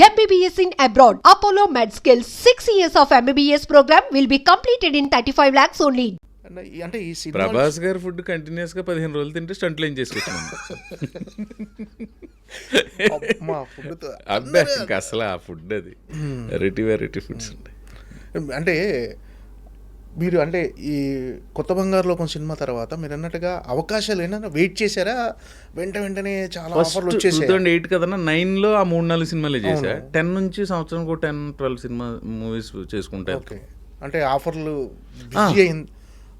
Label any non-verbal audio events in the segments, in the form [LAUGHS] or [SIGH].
MBBS in abroad. Apollo MedSkill 6 years of MBBS program will be completed in 35 lakhs only. అంటే ఈ- ప్రభాస్ గారి food కంటిన్యూస్గా పదిహేను రోజులు తింటే స్టంట్లు ఏం ఫుడ్ అబ్బాయి ఇంకా అసలు ఆ ఫుడ్ అది. వెరైటీ వెరైటీ ఫుడ్స్ ఉంటాయి. అంటే మీరు అంటే ఈ కొత్త బంగారు లోకం సినిమా తర్వాత మీరు అన్నట్టుగా అవకాశాలు ఏమైనా వెయిట్ చేశారా? వెంట వెంటనే చాలా ఆఫర్లు వచ్చేసాయి. ఎయిట్ కదన్నా నైన్లో ఆ మూడు నాలుగు సినిమాలే చేశా. టెన్ నుంచి సంవత్సరం టెన్ ట్వెల్వ్ సినిమా మూవీస్ చేసుకుంటా ఓకే. అంటే ఆఫర్లు బిజీ అయింది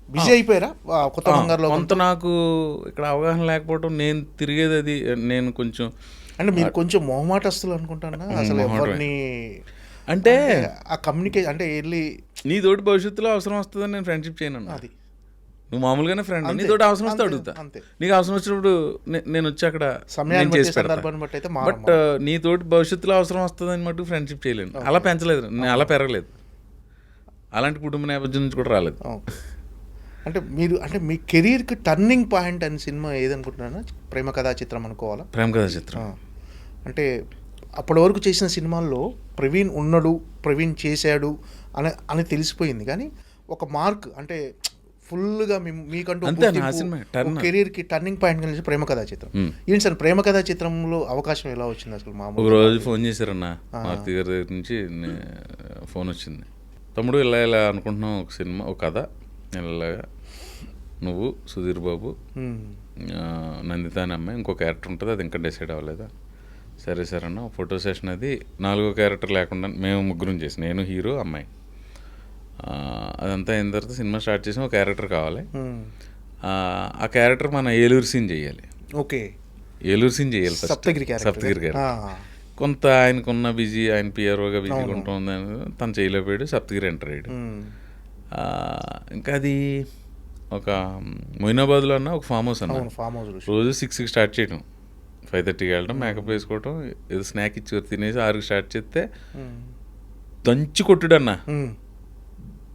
బిజీ అయిపోయారా? కొత్త బంగారు లోకం? కొంత నాకు ఇక్కడ అవగాహన లేకపోవడం నేను తిరిగేది అది నేను కొంచెం అంటే మీరు కొంచెం మొహమాటస్తులు అనుకుంటానా? అసలు. ఎవరిని అంటే ఆ కమ్యూనికేషన్ అంటే వెళ్ళి నీ తోటి భవిష్యత్తులో అవసరం వస్తుందని నేను ఫ్రెండ్షిప్ చేయను. అది. నువ్వు మామూలుగానే ఫ్రెండ్. నీ తోటి అవసరం వస్తే అడుగుతా. నీకు అవసరం వచ్చినప్పుడు నేను వచ్చి అక్కడ చేసి అయితే బట్ నీ తోటి భవిష్యత్తులో అవసరం వస్తుందని మటు ఫ్రెండ్షిప్ చేయలేను. అలా పెంచలేదు. నేను అలా పెరగలేదు. అలాంటి కుటుంబ నేపథ్యం నుంచి కూడా రాలేదు. అంటే మీరు అంటే మీ కెరీర్కి టర్నింగ్ పాయింట్ అని సినిమా ఏదనుకుంటున్నారా ప్రేమ కథా చిత్రం అనుకోవాలా? ప్రేమ కథా చిత్రం. అంటే అప్పటి వరకు చేసిన సినిమాల్లో ప్రవీణ్ ఉన్నాడు ప్రవీణ్ చేశాడు అని అని తెలిసిపోయింది. కానీ ఒక మార్క్ అంటే ఫుల్గా మీకంటూ. కెరీర్కి టర్నింగ్ పాయింట్ కలిసి ప్రేమ కథా చిత్రం. ఏంటి సార్ ప్రేమ కథా చిత్రంలో అవకాశం ఎలా వచ్చింది అసలు ఒక మామూలు రోజు ఫోన్ చేశారన్న మారుతి గారి దగ్గర నుంచి ఫోన్ వచ్చింది. తమ్ముడు ఇలా ఇలా అనుకుంటున్నాం ఒక సినిమా ఒక కథ. ఇలాగా నువ్వు సుధీర్ బాబు నందిత అనే అమ్మాయి ఇంకో క్యారెక్టర్ ఉంటుంది అది ఇంకా డిసైడ్ అవ్వలేదా? సరే సరే అన్న ఫోటో సెషన్ అది నాలుగో క్యారెక్టర్ లేకుండా మేము ముగ్గురం చేసి నేను హీరో అమ్మాయి. అదంతా అయిన తర్వాత సినిమా స్టార్ట్ చేసి ఒక క్యారెక్టర్ కావాలి. ఆ, క్యారెక్టర్ మన ఏలూరు సీన్ చేయాలి. ఓకే. ఏలూరు సీన్ చేయాలి. సప్తగిరి సప్తగిరి క్యారెక్టర్. కొంత ఆయనకున్న బిజీ ఆయన పిఆర్ఓగా బిజీగా ఉంటుంది తను చేయలేకపోయాడు సప్తగిరి ఎంటర్ అయ్యాడు. ఇంకా అది ఒక మొయినాబాద్లో అన్న ఒక ఫామ్ హౌస్ అన్న. ఫామ్ హౌస్ రోజు సిక్స్కి స్టార్ట్ చేయడం ఫైవ్ థర్టీకి వెళ్ళడం మేకప్ వేసుకోవడం ఏదో స్నాక్ ఇచ్చి తినేసి ఆరుకి స్టార్ట్ చేస్తే దంచి కొట్టుడు అన్న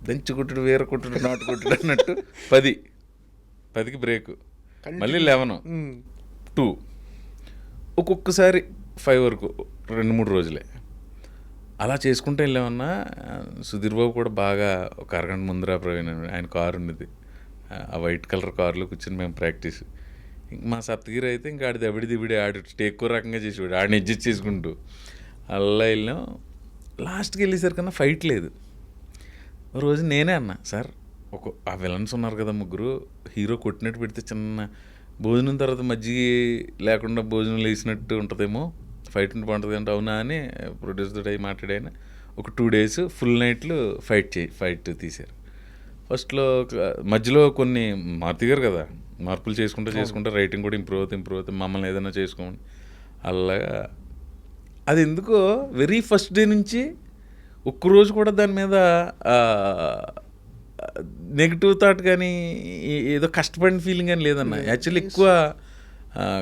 దంచి కొట్టుడు వేరే కొట్టుడు నాటు కొట్టుడు అన్నట్టు పది. పదికి బ్రేక్ మళ్ళీ లెవెన్. టూ ఒక్కొక్కసారి ఫైవ్ వరకు రెండు మూడు రోజులే. అలా చేసుకుంటూ వెళ్ళామన్నా సుధీర్ బాబు కూడా బాగా ఒక అరగంట ముందర ప్రవీణ్ ఆయన కారు ఉండేది. ఆ, వైట్ కలర్ కారులో కూర్చొని మేము ప్రాక్టీస్ మా సప్తగిరి అయితే ఇంకా ఆడి దబిడి దిబిడి ఆడు ఎక్కువ రకంగా చేసేవాడు. ఆడిని అడ్జస్ట్ చేసుకుంటూ. అలా వెళ్ళాం లాస్ట్కి వెళ్ళేసరికన్నా ఫైట్ లేదు. రోజు నేనే అన్నా సార్ ఒక ఆ విలన్స్ ఉన్నారు కదా ముగ్గురు హీరో కొట్టినట్టు పెడితే చిన్న భోజనం తర్వాత మజ్జిగ లేకుండా భోజనం లేచినట్టు ఉంటుందేమో ఫైట్ ఉంటే బాగుంటుంది అంటే అవునా అని ప్రొడ్యూసర్ తోటి మాట్లాడాయన ఒక టూ డేస్ ఫుల్ నైట్లు ఫైట్ చే ఫైట్ తీశారు. ఫస్ట్లో ఒక- మధ్యలో కొన్ని మారుతి గారు కదా మార్పులు చేసుకుంటూ చేసుకుంటూ రైటింగ్ కూడా ఇంప్రూవ్ అవుతుంది ఇంప్రూవ్ అవుతుంది మమ్మల్ని ఏదైనా చేసుకోమని. అలాగా అది ఎందుకో వెరీ ఫస్ట్ డే నుంచి ఒక్కరోజు కూడా దాని మీద నెగిటివ్ థాట్ కానీ ఏదో కష్టపడిన ఫీలింగ్ కానీ లేదన్న. యాక్చువల్లీ ఎక్కువ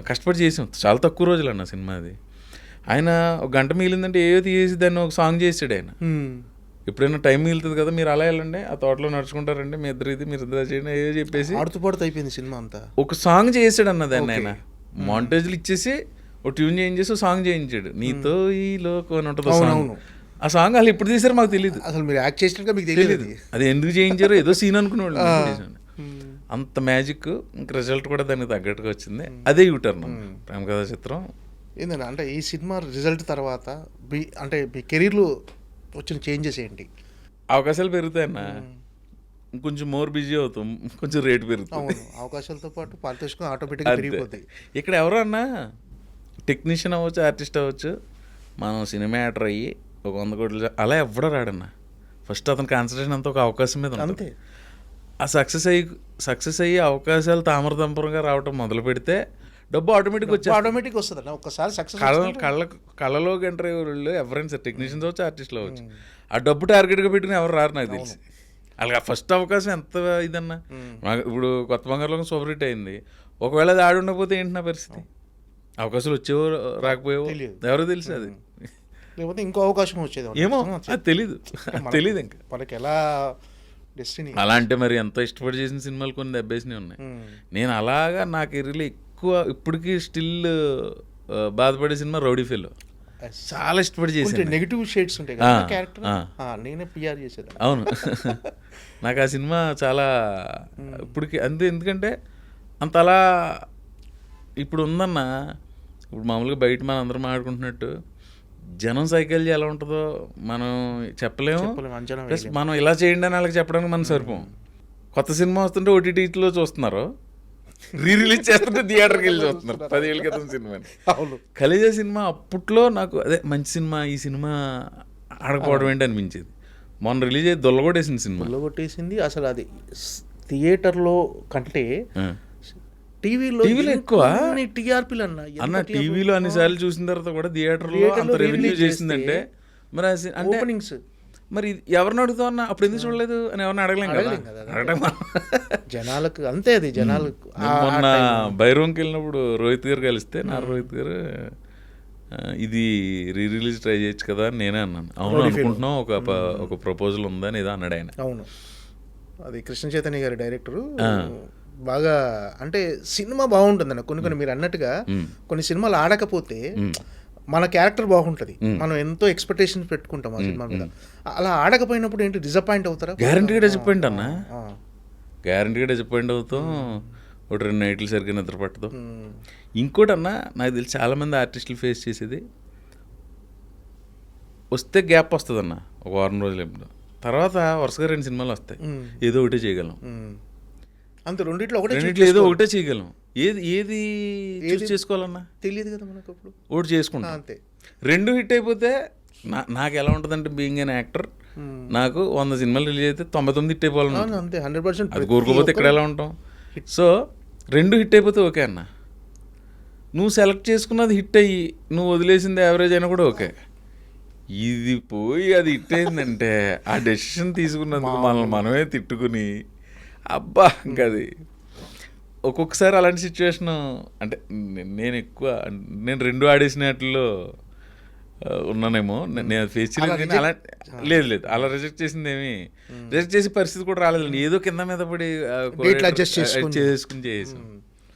కష్టపడి చేసాం. చాలా తక్కువ రోజులు అన్న సినిమా అది ఆయన ఒక గంట మిగిలిందంటే ఏదో తీసి దాన్ని ఒక సాంగ్ చేసాడు ఆయన. ఎప్పుడైనా టైం మిగులుతుంది కదా మీరు అలా వెళ్ళండి ఆ తోటలో నడుచుకుంటారండి మీ ఇద్దరు ఇది మీరు ఇద్దరు చేయండి ఏదో చెప్పేసి ఆడుతూ పాడుతూ అయిపోయింది సినిమా అంతా. ఒక సాంగ్ చేసాడు అన్న దాన్ని ఆయన. మాంటేజ్లు ఇచ్చేసి ఒక ట్యూన్ చేయించేసి సాంగ్ చేయించాడు. నీతో ఈ లోకం అని ఉంటుంది సాంగ్. ఆ సాంగ్ వాళ్ళు ఎప్పుడు తీసారో మాకు తెలియదు అసలు మీరు యాక్ట్ చేసినట్టుగా మీకు తెలియదు అది. ఎందుకు చేయించారో ఏదో సీన్ అనుకునేవాళ్ళు. అంత మ్యాజిక్ ఇంక రిజల్ట్ కూడా దానికి తగ్గట్టుగా వచ్చింది. అదే యూటర్న్ ప్రేమ కథా చిత్రం. ఏంటంటే అంటే ఈ సినిమా రిజల్ట్ తర్వాత మీ అంటే మీ కెరీర్లో వచ్చిన చేంజెస్ ఏంటి? అవకాశాలు పెరుగుతాయన్న. కొంచెం మోర్ బిజీ అవుతాం కొంచెం రేట్ పెరుగుతుంది. అవకాశాలతో పాటు పారితోషికం ఆటోమేటిక్గా. పెరిగిపోతాయి. ఇక్కడ ఎవరు అన్నా? టెక్నీషియన్ అవ్వచ్చు ఆర్టిస్ట్ అవ్వచ్చు మనం సినిమా యాక్టర్ అయ్యి ఒక వంద కోట్లు అలా ఎవడో రాడన్న. ఫస్ట్ అతని కాన్సన్ట్రేషన్ అంతా ఒక అవకాశం మీద ఉంటుంది. అంతే. ఆ సక్సెస్ అయ్యి సక్సెస్ అయ్యి అవకాశాలు తామరతంపరంగా రావటం మొదలు పెడితే డబ్బు ఆటోమేటిక్ వచ్చే ఆటోమేటిక్ వస్తుంది. అన్న ఒక్కసారి సక్సెస్ కళ్ళ కళ్ళ కళ్ళలోకి ఎంటర్ అయ్యే ఎవరైనా సరే టెక్నీషియన్స్ అవచ్చు ఆర్టిస్టులు అవ్వచ్చు ఆ డబ్బు టార్గెట్గా పెట్టుకుని ఎవరు రారు నాకు తెలిసి. అలాగే ఫస్ట్ అవకాశం ఎంత ఇదన్నా? ఇప్పుడు కొత్త బంగారులో సూపర్ హిట్ అయింది. ఒకవేళ అది ఆడి ఉండకపోతే ఏంటి నా పరిస్థితి? అవకాశాలు వచ్చేవో రాకపోయేవో. ఎవరో తెలుసు అది. లేకపోతే ఇంకో అవకాశం వచ్చేది ఏమో? తెలీదు. [LAUGHS] తెలీదు ఇంకా. మనకి ఎలా డెస్టినీ అలా అంటే మరి ఎంత ఇష్టపడి చేసిన సినిమాలు కొన్ని దెబ్బేసినవి ఉన్నాయి. నేను అలాగా నా కెరీర్లో ఎక్కువ ఇప్పటికీ స్టిల్ బాధపడే సినిమా రౌడీ ఫెలో. చాలా ఇష్టపడి చేశాను నెగిటివ్ షేడ్స్ ఉంటాయి కదా క్యారెక్టర్. నేనే పిఆర్ చేసేది అవును. [LAUGHS] నాకు ఆ సినిమా చాలా ఇప్పటికి అంతే ఎందుకంటే అంత అలా ఇప్పుడు ఉందన్న ఇప్పుడు మామూలుగా బయట మనం అందరం ఆడుకుంటున్నట్టు జనం సైకాలజీ ఎలా ఉంటుందో మనం చెప్పలేము. ప్లస్. మనం ఇలా చేయండి అని వాళ్ళకి చెప్పడానికి మనం సరిపోం కొత్త సినిమా వస్తుంటే ఓటీటీలో చూస్తున్నారు. రీ రిలీజ్ చేస్తుంటే థియేటర్కి వెళ్ళి చూస్తున్నారు. పదేళ్ళ క్రితం సినిమాని అవును. సినిమా అప్పట్లో నాకు అదే మంచి సినిమా ఈ సినిమా ఆడకపోవడం ఏంటి అనిపించేది. మొన్న రిలీజ్ అయ్యి దొల్లగొట్టేసిన సినిమా. కొట్టేసింది అసలు అది థియేటర్లో కంటే. టీవీలో టీవీలో ఎక్కువ? టీఆర్పీలు అన్న అన్న? టీవీలో అన్నిసార్లు చూసిన తర్వాత కూడా థియేటర్లో అంత రెవెన్యూ చేసిందంటే మరి అంటే ఓపెనింగ్స్ మరి ఎవరిని అడుగుతావు అన్న అప్పుడు ఎందుకు చూడలేదు అని ఎవరిని అడగలేం కదా. అడగడం జనాలకు అంతే అది జనాలకు మొన్న. బైరోంకి వెళ్ళినప్పుడు రోహిత్ గారు కలిస్తే నా రోహిత్ గారు ఇది రీ రిలీజ్ ట్రై చేయొచ్చు కదా అని నేనే అన్నాను అవును. అనుకుంటున్నాం ఒక ఒక ప్రపోజల్ ఉందని ఏదో అన్నాడు ఆయన అవును అది కృష్ణ చైతన్య గారి డైరెక్టరు. బాగా అంటే సినిమా బాగుంటుందన్న కొన్ని కొన్ని మీరు అన్నట్టుగా. కొన్ని సినిమాలు ఆడకపోతే. మన క్యారెక్టర్ బాగుంటుంది. మనం ఎంతో ఎక్స్పెక్టేషన్స్ పెట్టుకుంటాం ఆ సినిమా మీద. అలా ఆడకపోయినప్పుడు ఏంటి డిసప్పాయింట్ అవుతారా? Guarantee డిసప్పాయింట్ అన్న. గ్యారంటీగా డిసప్పాయింట్ అవుతాం. ఒక రెండు నైట్లు సరిగ్గా నిద్ర పట్టదు. ఇంకోటి అన్న నాకు తెలిసి చాలామంది ఆర్టిస్టులు ఫేస్ చేసేది వస్తే గ్యాప్ వస్తుంది అన్న ఒక వారం రోజులు ఎప్పుడు తర్వాత వరుసగా రెండు సినిమాలు వస్తాయి. ఏదో ఒకటే చేయగలం. అంతే రెండిట్లో ఒకటే రెండిట్లో ఏదో ఒకటే చేయగలం. ఏది ఏది చూస్ చేసుకోవాలన్నా? తెలియదు కదా మనకు అప్పుడు. ఆ, చేసుకుంటాం. అంతే. రెండు హిట్ అయిపోతే నా నాకు ఎలా ఉంటుందంటే బీయింగ్ అన్ యాక్టర్. నాకు వంద సినిమాలు రిలీజ్ అయితే తొంభై తొమ్మిది హిట్ అయిపోవాలని అవును, అంతే. హండ్రెడ్ పర్సెంట్ అది కోరుకోపోతే ఇక్కడ ఎలా ఉంటాం? సో రెండు హిట్ అయిపోతే ఓకే అన్న. నువ్వు సెలెక్ట్ చేసుకున్నది హిట్ అయ్యి నువ్వు వదిలేసింది యావరేజ్ అయినా కూడా ఓకే. ఇది పోయి అది హిట్ అయిందంటే ఆ డెసిషన్ తీసుకున్నందుకు [LAUGHS] మనల్ని మనమే తిట్టుకుని అబ్బా ఇంకా అది ఒక్కొక్కసారి అలాంటి సిచ్యువేషన్ అంటే నేను ఎక్కువ నేను రెండు ఆడేసిన వాటిల్లో ఆ, ఉన్నానేమో. నేను ఫేస్ చేయలేదు అలా లేదు లేదు. అలా రిజెక్ట్ చేసింది ఏమి రిజెక్ట్ చేసే పరిస్థితి కూడా రాలేదు ఏదో కింద మీద పడి చేసుకుని. చేసుకుని చేసాం